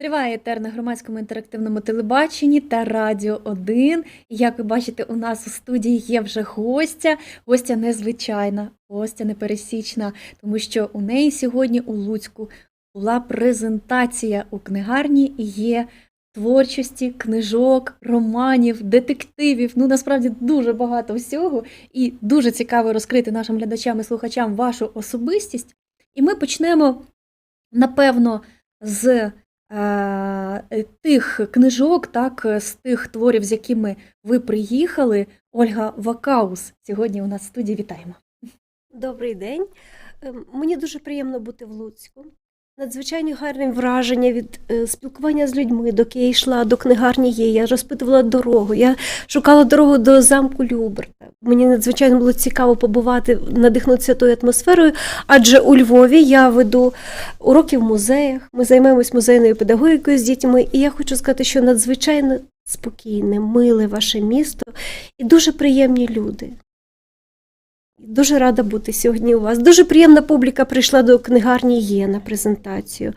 Триває етер на громадському інтерактивному телебаченні та Радіо 1. І як ви бачите, у нас у студії є вже гостя. Гостя незвичайна, гостя непересічна, тому що у неї сьогодні у Луцьку була презентація у книгарні і є творчості, книжок, романів, детективів. Ну насправді дуже багато всього. І дуже цікаво розкрити нашим глядачам і слухачам вашу особистість. І ми почнемо, напевно, з тих книжок, так, з тих творів, з якими ви приїхали. Ольга Вакаус сьогодні у нас в студії. Вітаємо. Добрий день. Ем, Мені дуже приємно бути в Луцьку. Надзвичайно гарне враження від е, спілкування з людьми, доки я йшла до книгарні є. Я розпитувала дорогу. Я шукала дорогу до замку Люберта. Мені надзвичайно було цікаво побувати, надихнутися тою атмосферою, адже у Львові я веду уроки в музеях. Ми займаємось музейною педагогікою з дітьми, і я хочу сказати, що надзвичайно спокійне, миле ваше місто і дуже приємні люди. Дуже рада бути сьогодні у вас. Дуже приємна публіка прийшла до книгарні є на презентацію.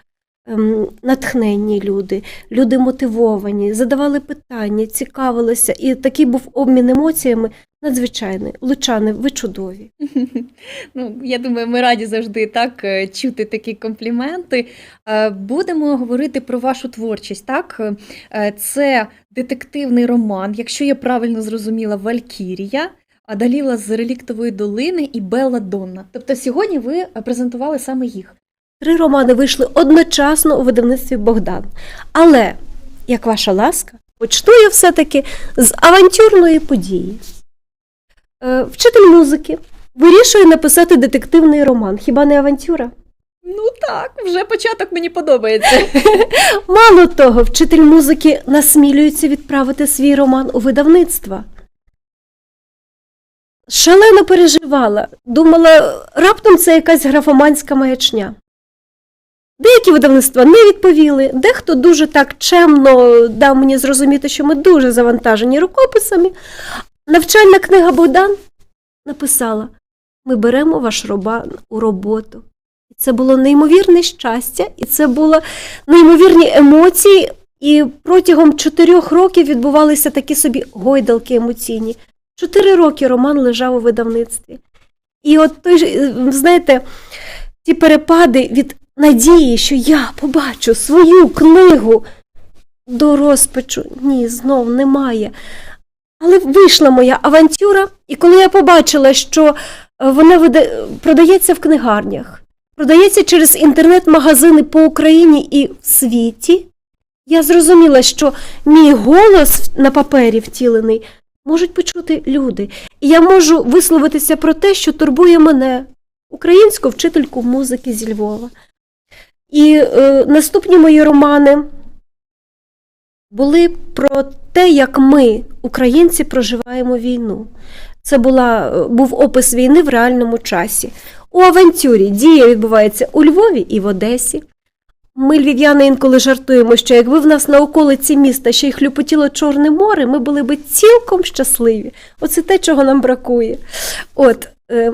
Ем, Натхненні люди, люди мотивовані, задавали питання, цікавилися, і такий був обмін емоціями надзвичайний. Лучани, ви чудові. Ну, я думаю, ми раді завжди так е, чути такі компліменти. Е, Будемо говорити про вашу творчість. Так, Е, це детективний роман, якщо я правильно зрозуміла, Валькірія. А Даліла з реліктової долини і Белла Донна. Тобто сьогодні ви презентували саме їх. Три романи вийшли одночасно у видавництві Богдан. Але, як ваша ласка, почну я все-таки з авантюрної події. Е, Вчитель музики вирішує написати детективний роман. Хіба не авантюра? Ну так, вже початок мені подобається. Мало того, вчитель музики насмілюється відправити свій роман у видавництво. Шалено переживала, думала, раптом це якась графоманська маячня. Деякі видавництва не відповіли, дехто дуже так чемно дав мені зрозуміти, що ми дуже завантажені рукописами. Навчальна книга Богдан написала: Ми беремо ваш роман у роботу. І це було неймовірне щастя, і це були неймовірні емоції. І протягом чотирьох років відбувалися такі собі гойдалки емоційні. Чотири роки роман лежав у видавництві. І от той, знаєте, ті перепади від надії, що я побачу свою книгу до розпачу. Ні, знов немає. Але вийшла моя авантюра, і коли я побачила, що е, вона продається в книгарнях, продається через інтернет-магазини по Україні і в світі, я зрозуміла, що мій голос на папері втілений можуть почути люди. І я можу висловитися про те, що турбує мене, українську вчительку музики зі Львова. І е, наступні мої романи були про те, як ми, українці, проживаємо війну. Це була, е, був опис війни в реальному часі. У авантюрі дія відбувається у Львові і в Одесі. Ми, львів'яни, інколи жартуємо, що якби в нас на околиці міста ще й хлюпотіло Чорне море, ми були би цілком щасливі. Оце те, чого нам бракує. От, е,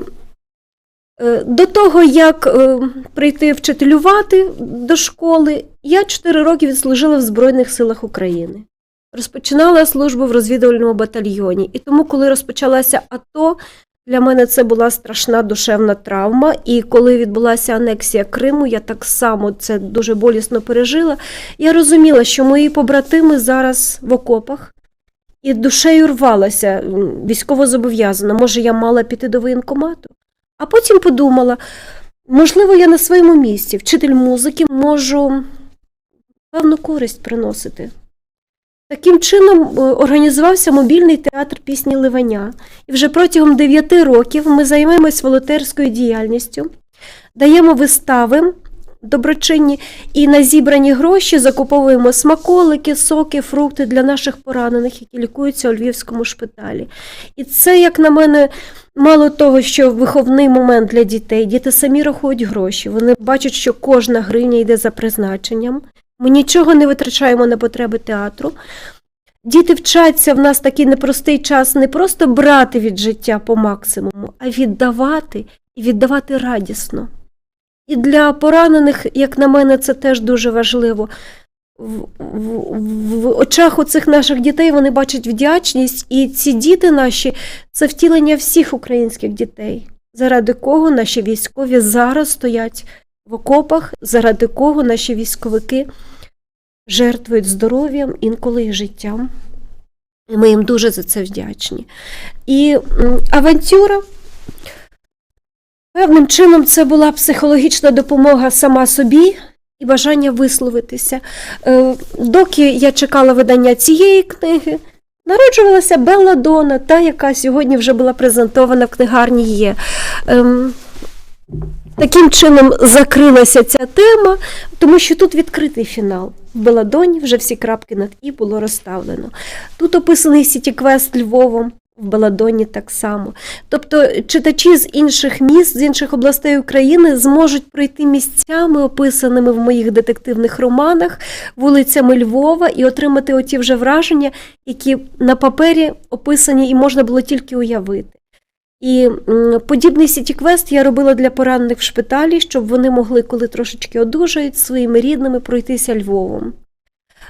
е, до того, як е, прийти вчителювати до школи, я 4 роки відслужила в Збройних силах України. Розпочинала службу в розвідувальному батальйоні. І тому, коли розпочалася АТО, для мене це була страшна душевна травма, і коли відбулася анексія Криму, я так само це дуже болісно пережила. Я розуміла, що мої побратими зараз в окопах, і душею рвалася військово зобов'язана. Може, я мала піти до воєнкомату? А потім подумала, можливо, я на своєму місці, вчитель музики, можу певну користь приносити. Таким чином е, організувався мобільний театр пісні Ливаня. І вже протягом 9 років ми займаємось волонтерською діяльністю, даємо вистави доброчинні і на зібрані гроші закуповуємо смаколики, соки, фрукти для наших поранених, які лікуються у львівському шпиталі. І це, як на мене, мало того, що виховний момент для дітей. Діти самі рахують гроші. Вони бачать, що кожна гривня йде за призначенням. Ми нічого не витрачаємо на потреби театру. Діти вчаться в нас такий непростий час не просто брати від життя по максимуму, а віддавати і віддавати радісно. І для поранених, як на мене, це теж дуже важливо. в, в, в очах у цих наших дітей вони бачать вдячність, і ці діти наші це втілення всіх українських дітей, заради кого наші військові зараз стоять в окопах, заради кого наші військовики жертвують здоров'ям, інколи і життям. І ми їм дуже за це вдячні. І авантюра. Певним чином це була психологічна допомога сама собі і бажання висловитися. Е, Доки я чекала видання цієї книги, народжувалася Белла Дона, та, яка сьогодні вже була презентована в книгарні є. Таким чином закрилася ця тема, тому що тут відкритий фінал. В Беладоні вже всі крапки над і було розставлено. Тут описаний Сіті-квест Львовом, в Беладоні так само. Тобто читачі з інших міст, з інших областей України зможуть пройти місцями, описаними в моїх детективних романах, вулицями Львова, і отримати оті вже враження, які на папері описані і можна було тільки уявити. І подібний сіті-квест я робила для поранених в шпиталі, щоб вони могли, коли трошечки одужають, своїми рідними пройтися Львовом.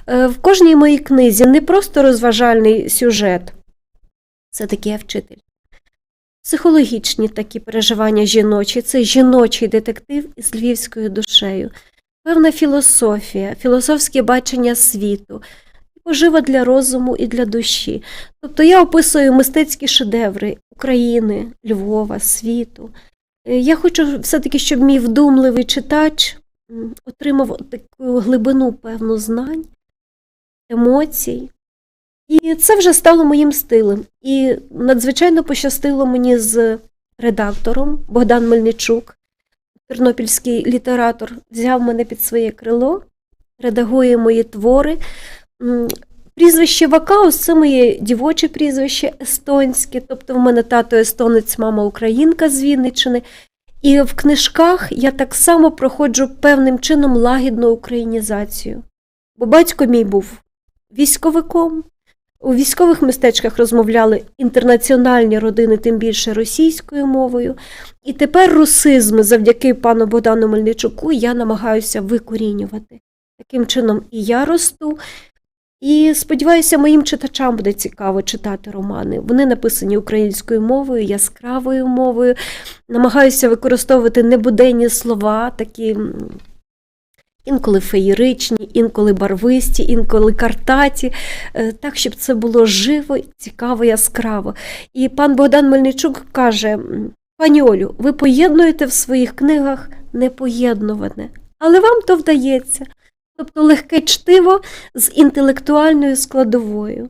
Е, В кожній моїй книзі не просто розважальний сюжет, це такий я вчитель. Психологічні такі переживання жіночі, це жіночий детектив із львівською душею, певна філософія, філософське бачення світу, пожива для розуму і для душі. Тобто я описую мистецькі шедеври України, Львова, світу. Е, Я хочу все-таки, щоб мій вдумливий читач отримав таку глибину певну знань, емоцій. І це вже стало моїм стилем. І надзвичайно пощастило мені з редактором Богдан Мельничук, тернопільський літератор, взяв мене під своє крило, редагує мої твори. Прізвище Вакаус це моє дівоче прізвище естонське, тобто в мене тато естонець, мама українка з Вінниччини. І в книжках я так само проходжу певним чином лагідну українізацію. Бо батько мій був військовиком. У військових містечках розмовляли інтернаціональні родини, тим більше російською мовою. І тепер русизми завдяки пану Богдану Мельничуку я намагаюся викорінювати. Таким чином і я росту. І сподіваюся, моїм читачам буде цікаво читати романи. Вони написані українською мовою, яскравою мовою. Намагаюся використовувати небуденні слова, такі інколи феєричні, інколи барвисті, інколи картаті, е, так, щоб це було живо, цікаво, яскраво. І пан Богдан Мельничук каже: пані Олю, ви поєднуєте в своїх книгах непоєднуване, але вам то вдається. Тобто легке чтиво з інтелектуальною складовою.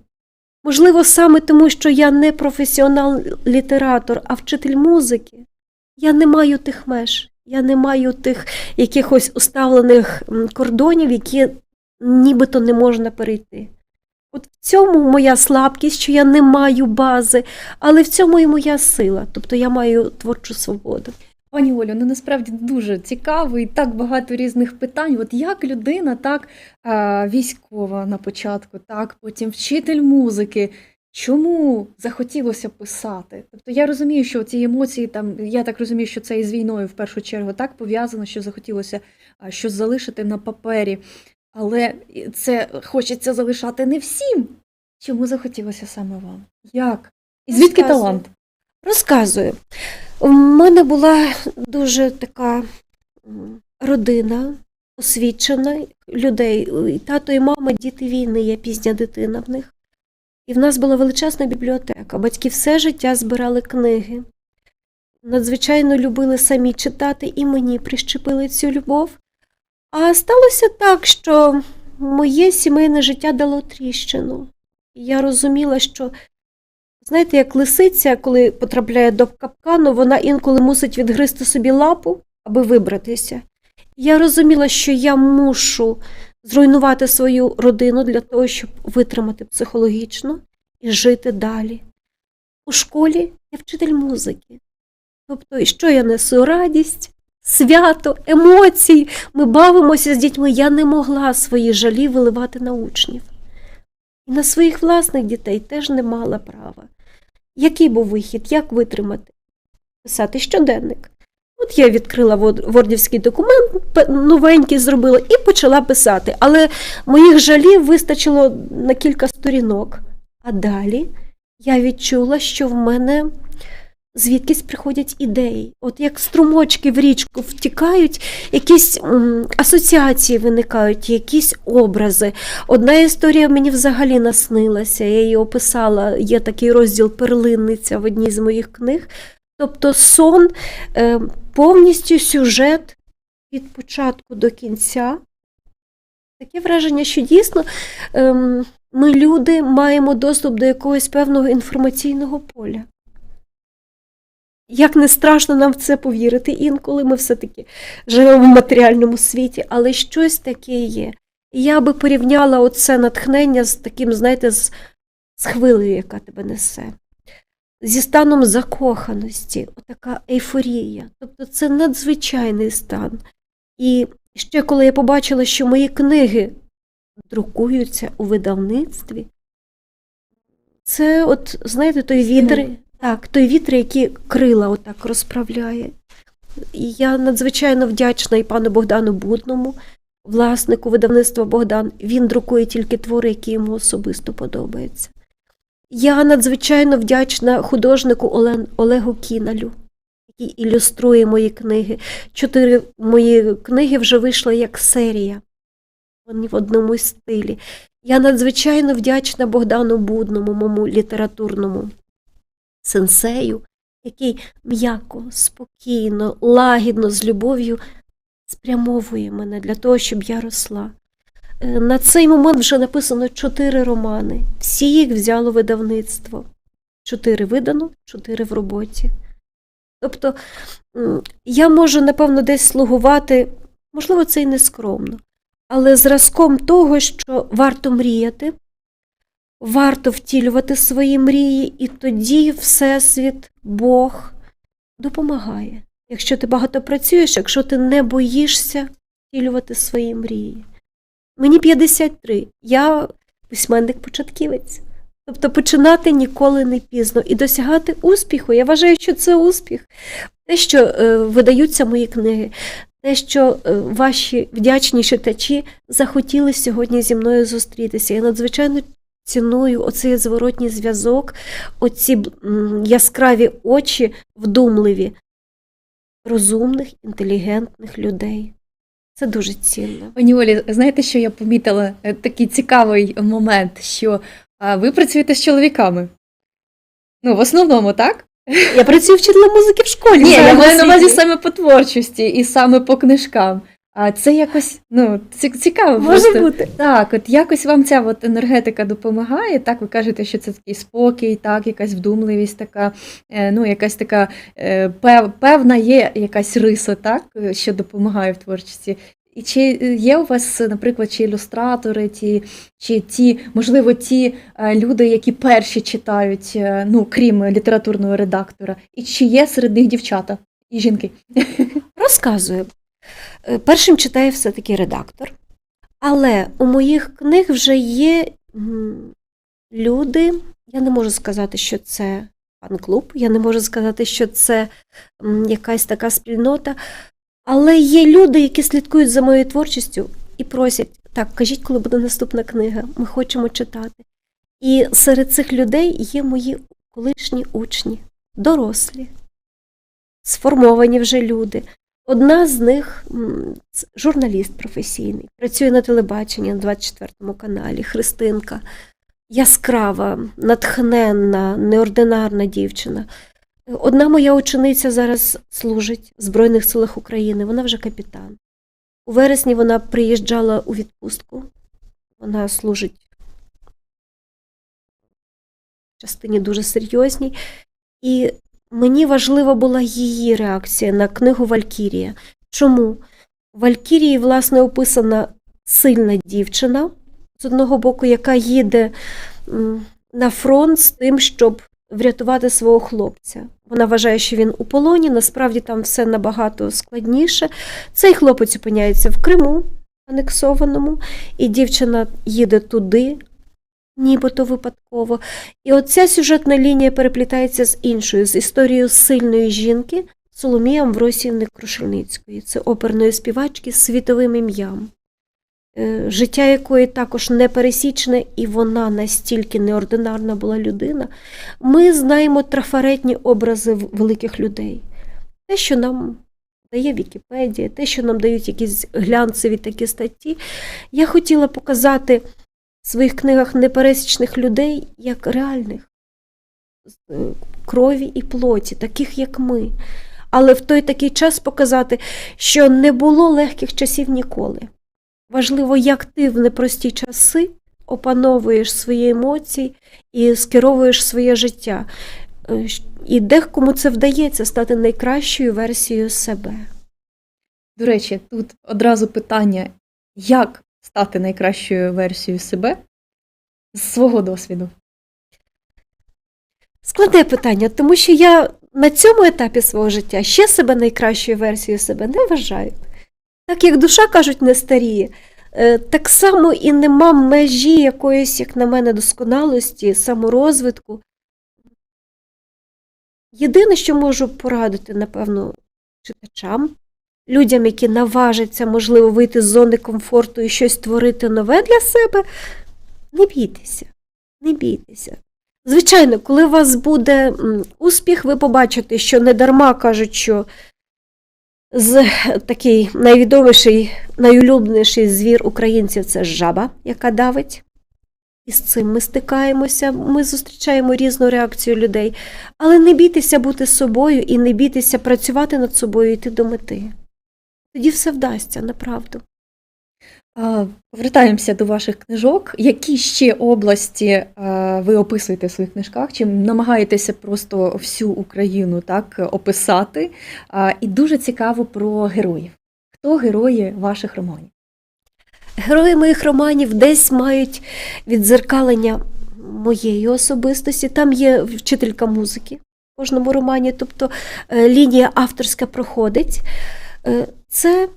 Можливо, саме тому, що я не професіонал-літератор, а вчитель музики, я не маю тих меж, я не маю тих якихось уставлених кордонів, які нібито не можна перейти. От в цьому моя слабкість, що я не маю бази, але в цьому і моя сила, тобто я маю творчу свободу. Пані Олю, ну насправді дуже цікаво і так багато різних питань. От як людина, так військова на початку, так потім вчитель музики. Чому захотілося писати? Тобто я розумію, що ці емоції там, я так розумію, що це із війною в першу чергу так пов'язано, що захотілося щось залишити на папері, але це хочеться залишати не всім. Чому захотілося саме вам? Як? І звідки Розказую. талант? Розказую. У мене була дуже така родина освічена людей. І Тато і мама, діти війни, я пізня дитина в них. І в нас була величезна бібліотека. Батьки все життя збирали книги. Надзвичайно любили самі читати, і мені прищепили цю любов. А сталося так, що моє сімейне життя дало тріщину. І я розуміла, що Знаєте, як лисиця, коли потрапляє до капкану, вона інколи мусить відгризти собі лапу, аби вибратися. Я розуміла, що я мушу зруйнувати свою родину для того, щоб витримати психологічно і жити далі. У школі я вчитель музики. Тобто, що я несу? Радість, свято, емоції. Ми бавимося з дітьми. Я не могла свої жалі виливати на учнів. І на своїх власних дітей теж не мала права. Який був вихід? Як витримати? Писати щоденник. От я відкрила вордівський документ, новенький зробила і почала писати. Але моїх жалів вистачило на кілька сторінок. А далі я відчула, що в мене звідкись приходять ідеї. От як струмочки в річку втікають, якісь асоціації виникають, якісь образи. Одна історія мені взагалі наснилася, я її описала. Є такий розділ Перлинниця в одній з моїх книг. Тобто сон, е, повністю сюжет від початку до кінця. Таке враження, що дійсно ем, ми, люди, маємо доступ до якогось певного інформаційного поля. Як не страшно нам в це повірити інколи, ми все-таки живемо в матеріальному світі, але щось таке є. Я би порівняла оце натхнення з таким, знаєте, з, з хвилею, яка тебе несе. Зі станом закоханості, отака ейфорія. Тобто це надзвичайний стан. І ще коли я побачила, що мої книги друкуються у видавництві, це, от, знаєте, той вітер, так, той вітер, який крила отак розправляє. І я надзвичайно вдячна і пану Богдану Будному, власнику видавництва Богдан. Він друкує тільки твори, які йому особисто подобаються. Я надзвичайно вдячна художнику Олен- Олегу Кіналю, який ілюструє мої книги. Чотири мої книги вже вийшли як серія. Вони в одному стилі. Я надзвичайно вдячна Богдану Будному, моєму літературному сенсею, який м'яко, спокійно, лагідно, з любов'ю спрямовує мене для того, щоб я росла. Е, На цей момент вже написано чотири романи. Всі їх взяло видавництво. Чотири видано, чотири в роботі. Тобто я можу, напевно, десь слугувати, можливо, це і не скромно, але зразком того, що варто мріяти, варто втілювати свої мрії, і тоді Всесвіт, Бог допомагає. Якщо ти багато працюєш, якщо ти не боїшся втілювати свої мрії. Мені 53, я письменник-початківець. Тобто починати ніколи не пізно і досягати успіху. Я вважаю, що це успіх. Те, що е, видаються мої книги, те, що е, ваші вдячні читачі захотіли сьогодні зі мною зустрітися. Я надзвичайно ціную оцей зворотній зв'язок, оці яскраві очі вдумливі, розумних, інтелігентних людей. Це дуже цінно. Пані Олі, знаєте, що я помітила Е, такий цікавий момент, що ви працюєте з чоловіками? Ну, в основному, так? Я працюю вчителем музики в школі. Ні, я маю на увазі саме по творчості і саме по книжкам. А це якось ну, цікаво. Може просто. бути. Так, от якось вам ця от енергетика допомагає. Так, ви кажете, що це такий спокій, так, якась вдумливість, така, е, ну, якась така е, певна є якась риса, так, е, що допомагає в творчості. І чи є у вас, наприклад, чи ілюстратори, ті, чи ті, можливо, ті люди, які перші читають, ну, крім літературного редактора, і чи є серед них дівчата і жінки? Розказую. Е, Першим читає все-таки редактор. Але у моїх книг вже є люди, я не можу сказати, що це фан-клуб, я не можу сказати, що це якась така спільнота. Але є люди, які слідкують за моєю творчістю і просять: так, кажіть, коли буде наступна книга, ми хочемо читати. І серед цих людей є мої колишні учні, дорослі, сформовані вже люди. Одна з них журналіст професійний, працює на телебаченні на 24 каналі, Христинка, яскрава, натхненна, неординарна дівчина. Одна моя учениця зараз служить в Збройних силах України, вона вже капітан. У вересні вона приїжджала у відпустку, вона служить в частині дуже серйозній. І мені важлива була її реакція на книгу Валькірія. Чому? В Валькірії, власне, описана сильна дівчина, з одного боку, яка їде на фронт з тим, щоб врятувати свого хлопця. Вона вважає, що він у полоні, насправді там все набагато складніше. Цей хлопець опиняється в Криму, анексованому, і дівчина їде туди, нібито випадково. І оця сюжетна лінія переплітається з іншою, з історією сильної жінки, Соломії Амвросіївни Крушельницької. Це оперної співачки з світовим ім'ям, е, життя якої також непересічне, і вона настільки неординарна була людина. Ми знаємо трафаретні образи великих людей. Те, що нам дає Вікіпедія, те, що нам дають якісь глянцеві такі статті. Я хотіла показати в своїх книгах непересічних людей як реальних з е, крові і плоті, таких як ми. Але в той такий час показати, що не було легких часів ніколи. Важливо, як ти в непрості часи опановуєш свої емоції і скеровуєш своє життя. Е, І декому це вдається стати найкращою версією себе. До речі, тут одразу питання: як стати найкращою версією себе з свого досвіду? Складне питання, тому що я на цьому етапі свого життя ще себе найкращою версією себе не вважаю. Так як душа кажуть, не старіє, е, так само і нема межі якоїсь, як на мене, досконалості, саморозвитку. Єдине, що можу порадити, напевно, читачам, людям, які наважаться, можливо, вийти з зони комфорту і щось створити нове для себе, не бійтеся, не бійтеся. Звичайно, коли у вас буде успіх, ви побачите, що не дарма кажуть, що з такий найвідоміший, найулюбленіший звір українців це жаба, яка давить. І з цим ми стикаємося, ми зустрічаємо різну реакцію людей. Але не бійтеся бути собою і не бійтеся працювати над собою йти до мети. Тоді все вдасться, направду. Повертаємося до ваших книжок. Які ще області ви описуєте в своїх книжках? Чи намагаєтеся просто всю Україну так описати? І дуже цікаво про героїв. Хто герої ваших романів? Герої моїх романів десь мають віддзеркалення моєї особистості. Там є вчителька музики в кожному романі, тобто е, лінія авторська проходить. Це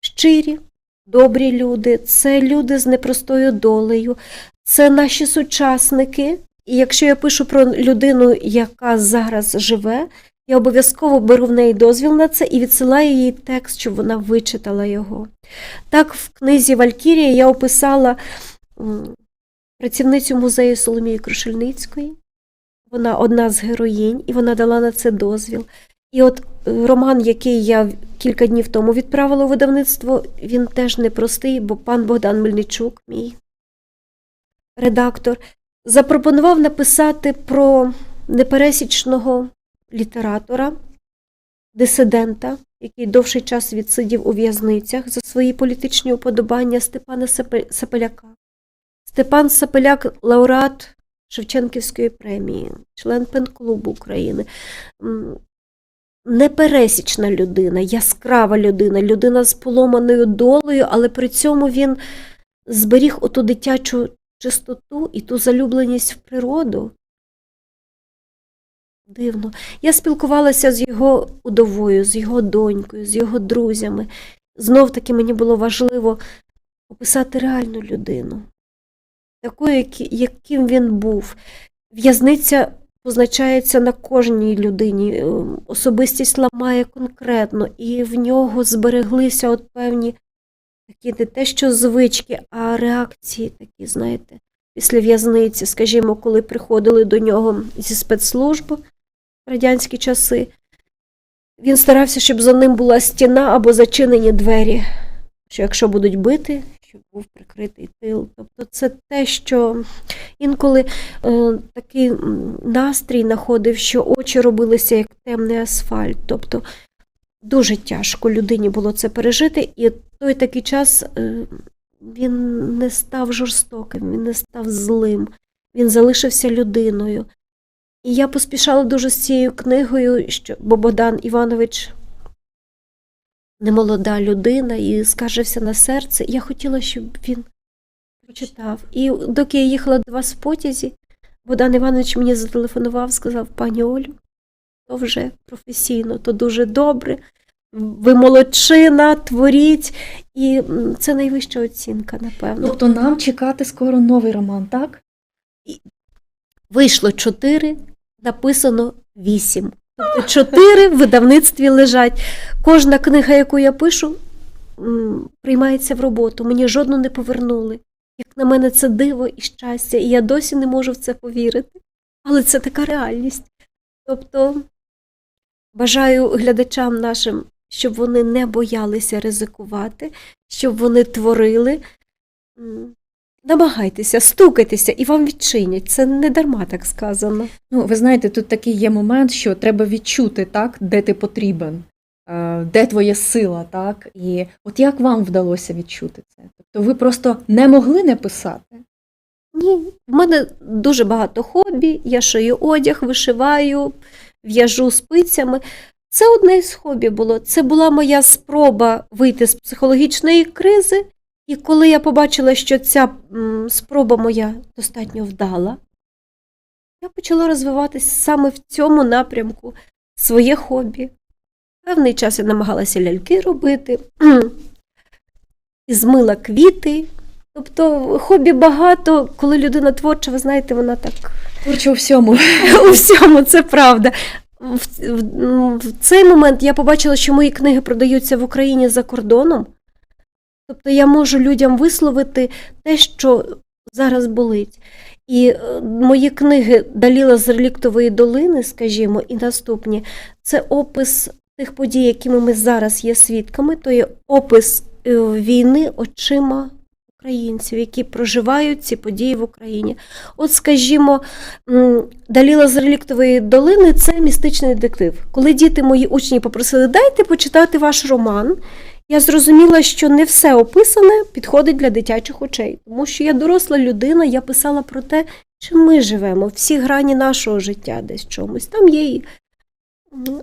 щирі, добрі люди, це люди з непростою долею, це наші сучасники. І якщо я пишу про людину, яка зараз живе, я обов'язково беру в неї дозвіл на це і відсилаю їй текст, щоб вона вичитала його. Так, в книзі Валькірія я описала працівницю музею Соломії Крушельницької. Вона одна з героїнь, і вона дала на це дозвіл. І от е, роман, який я кілька днів тому відправила у видавництво, він теж непростий, бо пан Богдан Мельничук, мій редактор, запропонував написати про непересічного літератора, дисидента, який довший час відсидів у в'язницях за свої політичні уподобання Степана Сапеляка. Степан Сапеляк лауреат Шевченківської премії, член пен-клубу України. Непересічна людина, яскрава людина, людина з поломаною долею, але при цьому він зберіг оту дитячу чистоту і ту залюбленість в природу. Дивно. Я спілкувалася з його удовою, з його донькою, з його друзями. Знов таки мені було важливо описати реальну людину, такою, яким він був. В'язниця позначається на кожній людині. е, Особистість ламає конкретно, і в нього збереглися от певні такі не те, що звички, а реакції такі, знаєте, після в'язниці, скажімо, коли приходили до нього зі спецслужби в радянські часи. Він старався, щоб за ним була стіна або зачинені двері, що якщо будуть бити, щоб був прикритий тил. Тобто це те, що інколи е, такий настрій знаходив, що очі робилися як темний асфальт. Тобто дуже тяжко людині було це пережити, і той такий час е, він не став жорстоким, він не став злим, він залишився людиною. І я поспішала дуже з цією книгою, що бо Богдан Іванович немолода людина і скаржився на серце. Я хотіла, щоб він прочитав. І доки я їхала до вас в потязі, Богдан Іванович мені зателефонував, сказав: пані Олю, то вже професійно, то дуже добре. Ви молодчина, творіть. І це найвища оцінка, напевно. Тобто нам чекати скоро новий роман, так? Вийшло чотири, написано вісім. Чотири в видавництві лежать. Кожна книга, яку я пишу, приймається в роботу. Мені жодну не повернули. Як на мене, це диво і щастя, і я досі не можу в це повірити. Але це така реальність. Тобто бажаю глядачам нашим, щоб вони не боялися ризикувати, щоб вони творили. Намагайтеся, стукайтеся і вам відчинять. Це не дарма так сказано. Ну, ви знаєте, тут такий є момент, що треба відчути, так, де ти потрібен, е, де твоя сила, так? І от як вам вдалося відчути це? Тобто ви просто не могли не писати? Ні, в мене дуже багато хобі. Я шию одяг, вишиваю, в'яжу спицями. Це одне з хобі було. Це була моя спроба вийти з психологічної кризи. І коли я побачила, що ця м, спроба моя достатньо вдала, я почала розвиватися саме в цьому напрямку своє хобі. Певний час я намагалася ляльки робити, і змила квіти. Тобто хобі багато, коли людина творча, ви знаєте, вона так Творчо у всьому. у всьому, це правда. В, в, в цей момент я побачила, що мої книги продаються в Україні за кордоном. Тобто я можу людям висловити те, що зараз болить. І е, мої книги Даліла з реліктової долини, скажімо, і наступні це опис тих подій, якими ми зараз є свідками, то є опис е, війни очима українців, які проживають ці події в Україні. От, скажімо, Даліла з реліктової долини це містичний детектив. Коли діти мої учні попросили, дайте почитати ваш роман. Я зрозуміла, що не все описане підходить для дитячих очей, тому що я доросла людина, я писала про те, чим ми живемо, всі грані нашого життя десь чомусь. Там є і ну,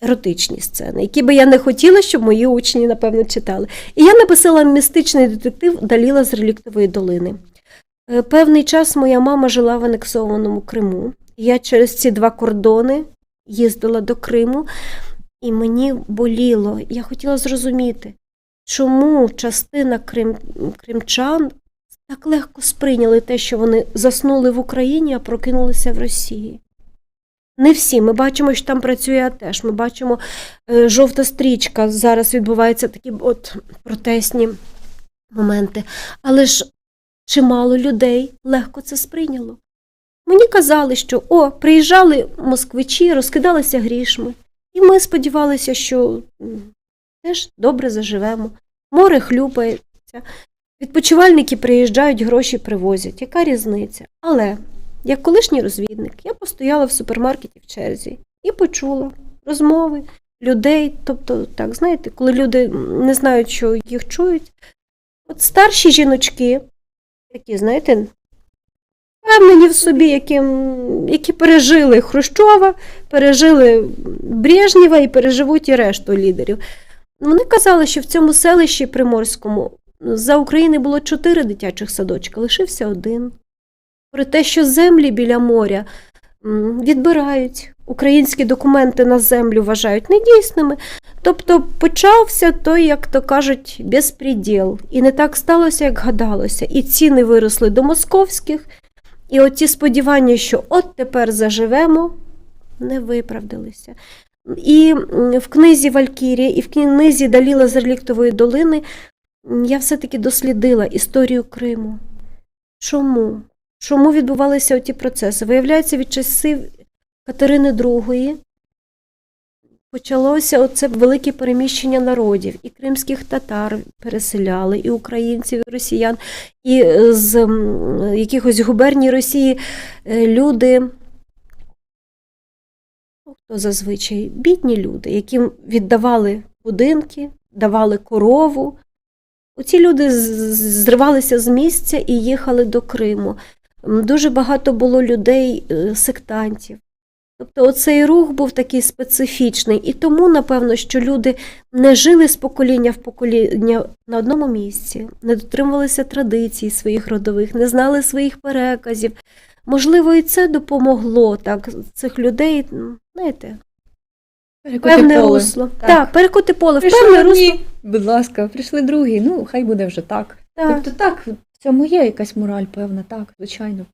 еротичні сцени, які би я не хотіла, щоб мої учні, напевно, читали. І я написала містичний детектив Даліла з реліктової долини. Е, Певний час моя мама жила в анексованому Криму. Я через ці два кордони їздила до Криму, і мені боліло. Я хотіла зрозуміти, чому частина крим... кримчан так легко сприйняли те, що вони заснули в Україні, а прокинулися в Росії. Не всі. Ми бачимо, що там працює АТЕШ. Ми бачимо е, жовта стрічка. Зараз відбуваються такі от протестні моменти. Але ж чимало людей легко це сприйняло. Мені казали, що о, приїжджали москвичі, розкидалися грішми. І ми сподівалися, що теж добре заживемо. Море хлюпається. Відпочивальники приїжджають, гроші привозять. Яка різниця? Але, як колишній розвідник, я постояла в супермаркеті в черзі і почула розмови людей. Тобто, так, знаєте, коли люди не знають, що їх чують. От старші жіночки, такі, знаєте, впевнені в собі, які, які пережили Хрущова, пережили Брежнєва і переживуть і решту лідерів. Вони казали, що в цьому селищі Приморському за України було чотири дитячих садочка, лишився один. Про те, що землі біля моря відбирають, українські документи на землю вважають недійсними. Тобто почався той, як то кажуть, безпреділ. І не так сталося, як гадалося. І ціни виросли до московських, і оці сподівання, що от тепер заживемо, не виправдалися. І в книзі Валькірія, і в книзі Даліла з реліктової долини я все-таки дослідила історію Криму. Чому? Чому відбувалися ті процеси? Виявляється, від часів Катерини II почалося оце велике переміщення народів. І кримських татар переселяли, і українців, і росіян, і з якихось губерній Росії е, люди ну, хто зазвичай бідні люди, яким віддавали будинки, давали корову. Оці люди зривалися з місця і їхали до Криму. Дуже багато було людей, е, сектантів. Тобто оцей рух був такий специфічний. І тому, напевно, що люди не жили з покоління в покоління на одному місці, не дотримувалися традицій своїх родових, не знали своїх переказів. Можливо, і це допомогло так цих людей, знаєте, Перекоти певне поле. русло. Так. Так, перекоти поле, Прийшли певне русло. будь ласка, прийшли другі. Ну, хай буде вже так. Так. Тобто так, цьому є якась мораль, певна, так, звичайно.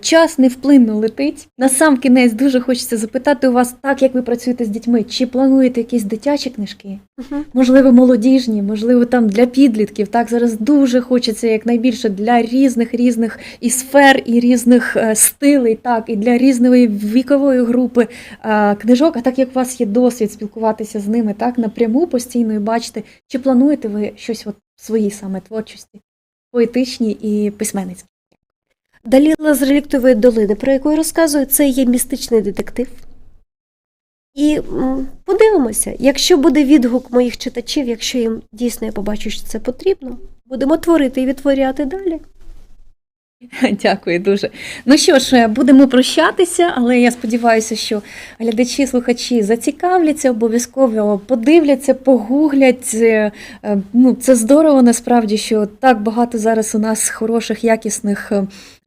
Час невплинно летить. На сам кінець дуже хочеться запитати у вас, так як ви працюєте з дітьми, чи плануєте якісь дитячі книжки? Угу. Можливо, молодіжні, можливо, там для підлітків. Так зараз дуже хочеться якнайбільше для різних різних і сфер, і різних е, стилей, так, і для різної вікової групи е, книжок. А так як у вас є досвід спілкуватися з ними, так напряму постійно і бачите, чи плануєте ви щось от в своїй саме творчості, поетичній і письменницькі. Даліла з реліктової долини, про яку я розказую, це є містичний детектив. І подивимося, якщо буде відгук моїх читачів, якщо їм дійсно я побачу, що це потрібно, будемо творити і відтворяти далі. Дякую дуже. Ну що ж, е, будемо прощатися, але я сподіваюся, що глядачі, слухачі зацікавляться, обов'язково подивляться, погуглять. Е, е, Ну, це здорово насправді, що так багато зараз у нас хороших, якісних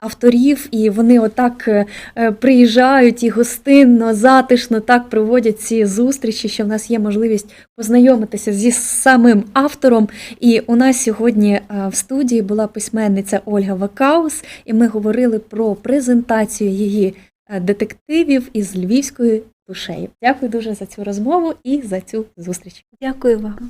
авторів, і вони отак е, е, приїжджають і гостинно, затишно так проводять ці зустрічі, що в нас є можливість познайомитися зі самим автором. І у нас сьогодні е, в студії була письменниця Ольга Вакаус, і ми говорили про презентацію її детективів із львівською душею. Дякую дуже за цю розмову і за цю зустріч. Дякую вам.